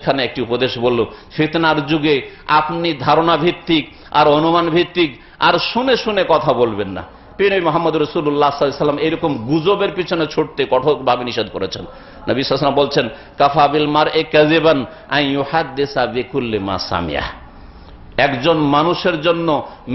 শেষখানে একটি উপদেশ বলল, ফিতনার যুগে আপনি ধারণা ভিত্তিক আর অনুমান ভিত্তিক আর শুনে শুনে কথা বলবেন না। প্রিয় মোহাম্মদ রসুল্লাহ সাল্লাম এরকম গুজবের পিছনে ছুটতে কঠোরভাবে নিষেধ করেছেন। নবী সাল্লাম বলছেন কাফাবিল মার এ কাজেবান আই ইউহাদ্দেসা বেকুল্লে মা সামিয়া একজন মানুষের জন্য,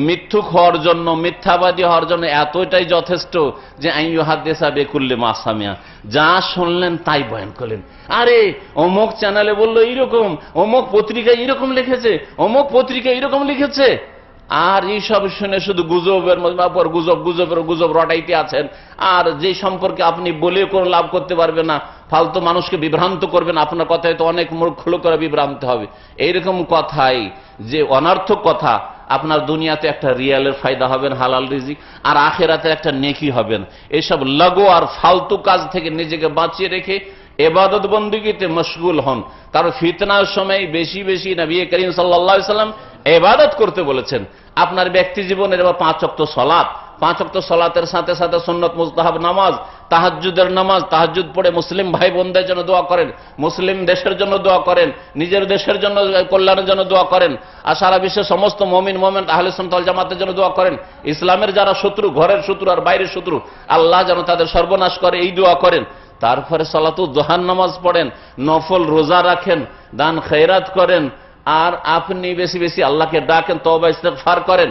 মিথ্যুক হওয়ার জন্য, মিথ্যাবাদী হওয়ার জন্য এতটাই যথেষ্ট যে আইয়ু হাদ্দেসা বেকুল্লে মাসামিয়া যা শুনলেন তাই বয়ান করলেন। আরে, অমুক চ্যানেলে বলল এইরকম, অমুক পত্রিকায় এইরকম লিখেছে, অমুক পত্রিকা এইরকম লিখেছে। আর এইসব শুনে শুধু গুজবের পর গুজব গুজবের গুজব রটাইতে আছেন। আর যে সম্পর্কে আপনি বলে কোনো লাভ করতে পারবেন না, ফালতু মানুষকে বিভ্রান্ত করবেন আপনার কথায় তো অনেক মূর্খ লোকেরা বিভ্রান্ত হবে। এইরকম কথাই যে অনার্থক কথা, আপনার দুনিয়াতে একটা রিয়ালের ফায়দা হবেন, হালাল রিজিক, আর আখেরাতে একটা নেকি হবেন। এসব লগো আর ফালতু কাজ থেকে নিজেকে বাঁচিয়ে রেখে এবাদত বন্দুকিতে মশগুল হন। কারণ ফিতনার সময় বেশি বেশি নবী করিম সাল্লা সাল্লাম এবাদত করতে বলেছেন। আপনার ব্যক্তি জীবনের এবার পাঁচ অক্ত সলাৎ পাঁচ অক্ত সলাতের সাথে সাথে সন্নত মুস্তাহাব নামাজ তাহাজুদের নামাজ তাহাজুদ পড়ে মুসলিম ভাই বোনদের জন্য দোয়া করেন, মুসলিম দেশের জন্য দোয়া করেন, নিজের দেশের জন্য কল্যাণের জন্য দোয়া করেন, আর সারা বিশ্বের সমস্ত মমিন মোমেন্ট আহলে সন্তাল জামাতের জন্য দোয়া করেন। ইসলামের যারা শত্রু, ঘরের শত্রু আর বাইরের শত্রু, আল্লাহ যেন তাদের সর্বনাশ করে এই দোয়া করেন। তারপরে সলাতু দোহান নামাজ পড়েন, নফল রোজা রাখেন, দান খেরাত করেন আর আপনি বেশি বেশি আল্লাহকে ডাকেন তবা ইস্তেগফার করেন